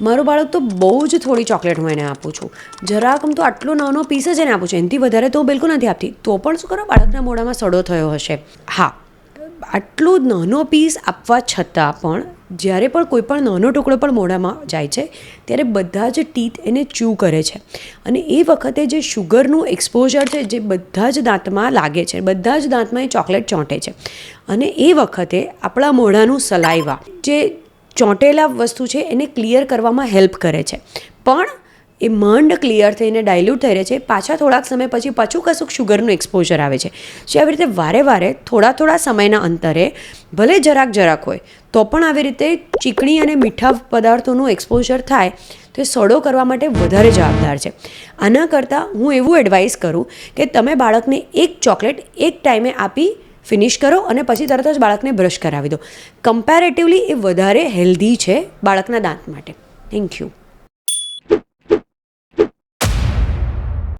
મારું બાળક તો બહુ જ થોડી ચોકલેટ હું એને આપું છું. જરાક આમ તો આટલો નાનો પીસ જ એને આપું છું. એનાથી વધારે તો બિલકુલ નથી આપતી. તો પણ શું કરો, બાળકના મોઢામાં સડો થયો હશે. હા, આટલો નાનો પીસ આપવા છતાં પણ જ્યારે પણ કોઈ પણ નાનો ટુકડો પણ મોઢામાં જાય છે, ત્યારે બધા જ ટીથ એને ચૂ કરે છે. અને એ વખતે જે શુગરનું એક્સપોઝર છે, જે બધા જ દાંતમાં લાગે છે, બધા જ દાંતમાં એ ચોકલેટ ચોંટે છે. અને એ વખતે આપણા મોઢાનું સલાઈવા, જે ચોંટેલા વસ્તુ છે, એને ક્લિયર કરવામાં હેલ્પ કરે છે. પણ એ માંડ ક્લિયર થઈને ડાયલ્યુટ થઈ રહે છે, પાછા થોડાક સમય પછી પાછું કશુંક શુગરનું એક્સપોઝર આવે છે. જે આવી રીતે વારે વારે, થોડા થોડા સમયના અંતરે, ભલે જરાક જરાક હોય, તો પણ આવી રીતે ચીકણી અને મીઠા પદાર્થોનું એક્સપોઝર થાય, તો એ સડો કરવા માટે વધારે જવાબદાર છે. આના કરતાં હું એવું એડવાઇસ કરું કે તમે બાળકને એક ચોકલેટ એક ટાઈમે આપી ફિનિશ કરો અને પછી તરત જ બાળકને બ્રશ કરાવી દો. કમ્પેરેટિવલી એ વધારે હેલ્ધી છે બાળકના દાંત માટે. Thank you